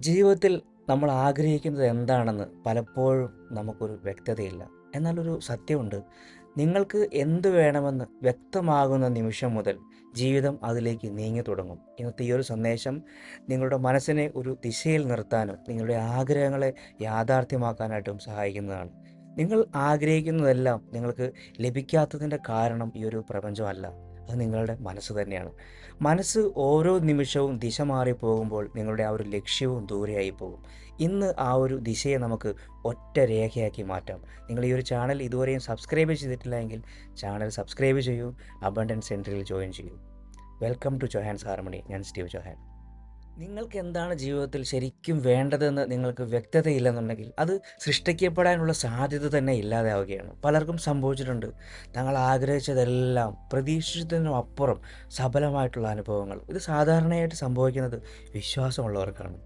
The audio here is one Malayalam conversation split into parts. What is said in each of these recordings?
ജീവിതത്തിൽ നമ്മൾ ആഗ്രഹിക്കുന്നത് എന്താണെന്ന് പലപ്പോഴും നമുക്കൊരു വ്യക്തതയില്ല. എന്നാലൊരു സത്യമുണ്ട്. നിങ്ങൾക്ക് എന്ത് വേണമെന്ന് വ്യക്തമാകുന്ന നിമിഷം മുതൽ ജീവിതം അതിലേക്ക് നീങ്ങി തുടങ്ങും ഇന്നത്തെ ഈ ഒരു സന്ദേശം നിങ്ങളുടെ മനസ്സിനെ ഒരു ദിശയിൽ നിർത്താനും നിങ്ങളുടെ ആഗ്രഹങ്ങളെ യാഥാർത്ഥ്യമാക്കാനായിട്ടും സഹായിക്കുന്നതാണ്. നിങ്ങൾ ആഗ്രഹിക്കുന്നതെല്ലാം നിങ്ങൾക്ക് ലഭിക്കാത്തതിന്റെ കാരണം ഈ ഒരു പ്രപഞ്ചമല്ല. അത് നിങ്ങളുടെ മനസ്സ് തന്നെയാണ്. മനസ്സ് ഓരോ നിമിഷവും ദിശ മാറി പോകുമ്പോൾ നിങ്ങളുടെ ആ ഒരു ലക്ഷ്യവും ദൂരെയായി പോകും. ഇന്ന് ആ ഒരു ദിശയെ നമുക്ക് ഒറ്റ രേഖയാക്കി മാറ്റാം. നിങ്ങൾ ഈ ഒരു ചാനൽ ഇതുവരെയും സബ്സ്ക്രൈബ് ചെയ്തിട്ടില്ല എങ്കിൽ ചാനൽ സബ്സ്ക്രൈബ് ചെയ്യൂ. അബണ്ടൻസ് സെന്ററിൽ ജോയിൻ ചെയ്യൂ. Welcome to Johan's Harmony. ഞാൻ സ്റ്റീവ് ജൊഹാൻ. നിങ്ങൾക്ക് എന്താണ് ജീവിതത്തിൽ ശരിക്കും വേണ്ടതെന്ന് നിങ്ങൾക്ക് വ്യക്തതയില്ലെന്നുണ്ടെങ്കിൽ അത് സൃഷ്ടിക്കപ്പെടാനുള്ള സാധ്യത തന്നെ ഇല്ലാതാവുകയാണ്. പലർക്കും സംഭവിച്ചിട്ടുണ്ട്. തങ്ങൾ ആഗ്രഹിച്ചതെല്ലാം പ്രതീക്ഷിച്ചതിനും അപ്പുറം സഫലമായിട്ടുള്ള അനുഭവങ്ങൾ. ഇത് സാധാരണയായിട്ട് സംഭവിക്കുന്നത് വിശ്വാസമുള്ളവർക്കാണ്.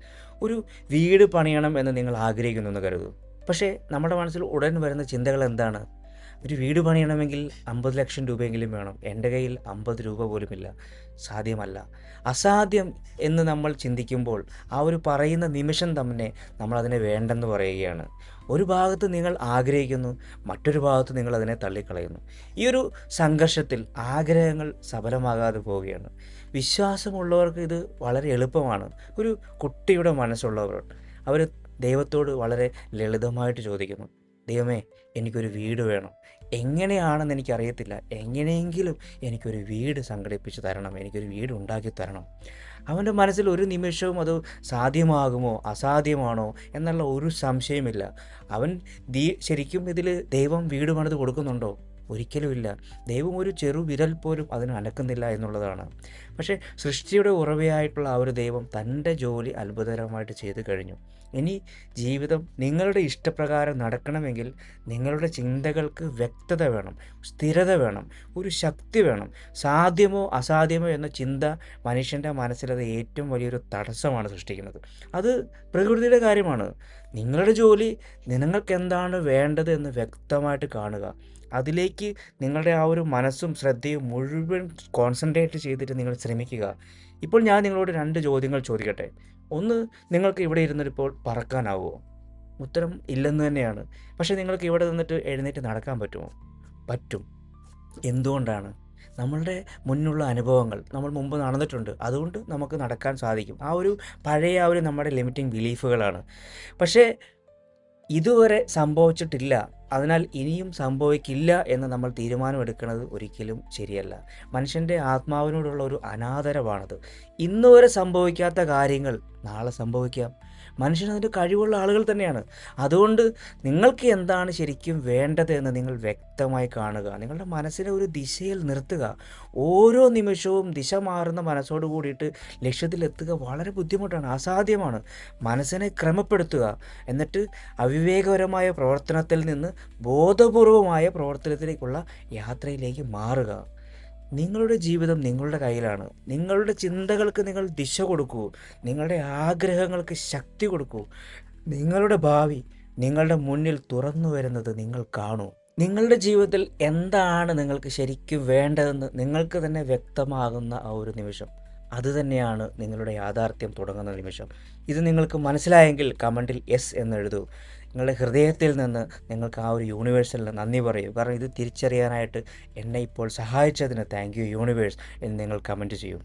ഒരു വീട് പണിയണം എന്ന് നിങ്ങൾ ആഗ്രഹിക്കുന്നു എന്ന് കരുതും പക്ഷേ നമ്മുടെ മനസ്സിൽ ഉടൻ വരുന്ന ചിന്തകൾ എന്താണ്? ഒരു വീട് പണിയണമെങ്കിൽ അമ്പത് ലക്ഷം രൂപയെങ്കിലും വേണം. എന്റെ കയ്യിൽ 50 രൂപ പോലുമില്ല. സാധ്യമല്ല. അസാധ്യം എന്ന് നമ്മൾ ചിന്തിക്കുമ്പോൾ ആ ഒരു പറയുന്ന നിമിഷം തന്നെ നമ്മളതിനെ വേണ്ടെന്ന് പറയുകയാണ്. ഒരു ഭാഗത്ത് നിങ്ങൾ ആഗ്രഹിക്കുന്നു. മറ്റൊരു ഭാഗത്ത് നിങ്ങൾ അതിനെ തള്ളിക്കളയുന്നു. ഈ ഒരു സംഘർഷത്തിൽ ആഗ്രഹങ്ങൾ സഫലമാകാതെ പോവുകയാണ്. വിശ്വാസമുള്ളവർക്ക് ഇത് വളരെ എളുപ്പമാണ്. ഒരു കുട്ടിയുടെ മനസ്സുള്ളവർ അവർ ദൈവത്തോട് വളരെ ലളിതമായിട്ട് ചോദിക്കുന്നു. ദൈവമേ എനിക്കൊരു വീട് വേണം. എങ്ങനെയാണെന്ന് എനിക്കറിയത്തില്ല. എങ്ങനെയെങ്കിലും എനിക്കൊരു വീട് സംഘടിപ്പിച്ച് തരണം. എനിക്കൊരു വീട് ഉണ്ടാക്കി തരണം. അവന്റെ മനസ്സിൽ ഒരു നിമിഷവും അത് സാധ്യമാകുമോ അസാധ്യമാണോ എന്നുള്ള ഒരു സംശയമില്ല. അവൻ ദീ ശരിക്കും ഇതിൽ ദൈവം വീട് പണിത് കൊടുക്കുന്നുണ്ടോ? ഒരിക്കലുമില്ല. ദൈവം ഒരു ചെറുവിരൽ പോലും അതിന് അനക്കുന്നില്ല എന്നുള്ളതാണ്. പക്ഷേ സൃഷ്ടിയുടെ ഉറവയായിട്ടുള്ള ആ ഒരു ദൈവം തന്റെ ജോലി അത്ഭുതകരമായിട്ട് ചെയ്തു കഴിഞ്ഞു. ഇനി ജീവിതം നിങ്ങളുടെ ഇഷ്ടപ്രകാരം നടക്കണമെങ്കിൽ നിങ്ങളുടെ ചിന്തകൾക്ക് വ്യക്തത വേണം. സ്ഥിരത വേണം. ഒരു ശക്തി വേണം. സാധ്യമോ അസാധ്യമോ എന്ന ചിന്ത മനുഷ്യന്റെ മനസ്സിലത് ഏറ്റവും വലിയൊരു തടസ്സമാണ് സൃഷ്ടിക്കുന്നത്. അത് പ്രകൃതിയുടെ കാര്യമാണ്. നിങ്ങളുടെ ജോലി നിങ്ങൾക്കെന്താണ് വേണ്ടത് എന്ന് വ്യക്തമായിട്ട് കാണുക. അതിലേക്ക് നിങ്ങളുടെ ആ ഒരു മനസ്സും ശ്രദ്ധയും മുഴുവൻ കോൺസെൻട്രേറ്റ് ചെയ്തിട്ട് നിങ്ങൾ ശ്രമിക്കുക. ഇപ്പോൾ ഞാൻ നിങ്ങളോട് രണ്ട് ചോദ്യങ്ങൾ ചോദിക്കട്ടെ? ഒന്ന് നിങ്ങൾക്ക് ഇവിടെ ഇരുന്നിട്ടിപ്പോൾ പറക്കാനാവുമോ? ഉത്തരം ഇല്ലെന്ന് തന്നെയാണ്. പക്ഷേ നിങ്ങൾക്ക് ഇവിടെ നിന്നിട്ട് എഴുന്നേറ്റ് നടക്കാൻ പറ്റുമോ? പറ്റും. എന്തുകൊണ്ടാണ്? നമ്മളുടെ മുന്നുള്ള അനുഭവങ്ങൾ നമ്മൾ മുമ്പ് നടന്നിട്ടുണ്ട്. അതുകൊണ്ട് നമുക്ക് നടക്കാൻ സാധിക്കും. ആ ഒരു പഴയ ആ ഒരു നമ്മുടെ ലിമിറ്റിംഗ് ബിലീഫുകളാണ്. പക്ഷേ ഇതുവരെ സംഭവിച്ചിട്ടില്ല. അതിനാൽ ഇനിയും സംഭവിക്കില്ല എന്ന് നമ്മൾ തീരുമാനമെടുക്കുന്നത് ഒരിക്കലും ശരിയല്ല. മനുഷ്യന്റെ ആത്മാവിനോടുള്ള ഒരു അനാദരവാണത്. ഇന്നുവരെ സംഭവിക്കാത്ത കാര്യങ്ങൾ നാളെ സംഭവിക്കാം. മനുഷ്യൻ അതിന് കഴിവുള്ള ആളുകൾ തന്നെയാണ്. അതുകൊണ്ട് നിങ്ങൾക്ക് എന്താണ് ശരിക്കും വേണ്ടത് എന്ന് നിങ്ങൾ വ്യക്തമായി കാണുക. നിങ്ങളുടെ മനസ്സിനെ ഒരു ദിശയിൽ നിർത്തുക. ഓരോ നിമിഷവും ദിശ മാറുന്ന മനസ്സോട് കൂടിയിട്ട് ലക്ഷ്യത്തിലെത്തുക വളരെ ബുദ്ധിമുട്ടാണ്. അസാധ്യമാണ്. മനസ്സിനെ ക്രമപ്പെടുത്തുക. എന്നിട്ട് അവിവേകപരമായ പ്രവർത്തനത്തിൽ നിന്ന് ബോധപൂർവമായ പ്രവർത്തനത്തിലേക്കുള്ള യാത്രയിലേക്ക് മാറുക. നിങ്ങളുടെ ജീവിതം നിങ്ങളുടെ കയ്യിലാണ്. നിങ്ങളുടെ ചിന്തകൾക്ക് നിങ്ങൾ ദിശ കൊടുക്കൂ. നിങ്ങളുടെ ആഗ്രഹങ്ങൾക്ക് ശക്തി കൊടുക്കൂ. നിങ്ങളുടെ ഭാവി നിങ്ങളുടെ മുന്നിൽ തുറന്നു വരുന്നത് നിങ്ങൾ കാണൂ. നിങ്ങളുടെ ജീവിതത്തിൽ എന്താണ് നിങ്ങൾക്ക് ശരിക്കും വേണ്ടതെന്ന് നിങ്ങൾക്ക് തന്നെ വ്യക്തമാകുന്ന ആ ഒരു നിമിഷം. അത് തന്നെയാണ് നിങ്ങളുടെ യാഥാർത്ഥ്യം തുടങ്ങുന്ന നിമിഷം. ഇത് നിങ്ങൾക്ക് മനസ്സിലായെങ്കിൽ കമന്റിൽ എസ് എന്നെഴുതൂ. നിങ്ങളുടെ ഹൃദയത്തിൽ നിന്ന് നിങ്ങൾക്ക് ആ ഒരു യൂണിവേഴ്സിന് നന്ദി പറയൂ. കാരണം ഇത് തിരിച്ചറിയാനായിട്ട് എന്നെ ഇപ്പോൾ സഹായിച്ചതിന് താങ്ക് യു യൂണിവേഴ്സ് എന്ന് നിങ്ങൾ കമന്റ് ചെയ്യൂ.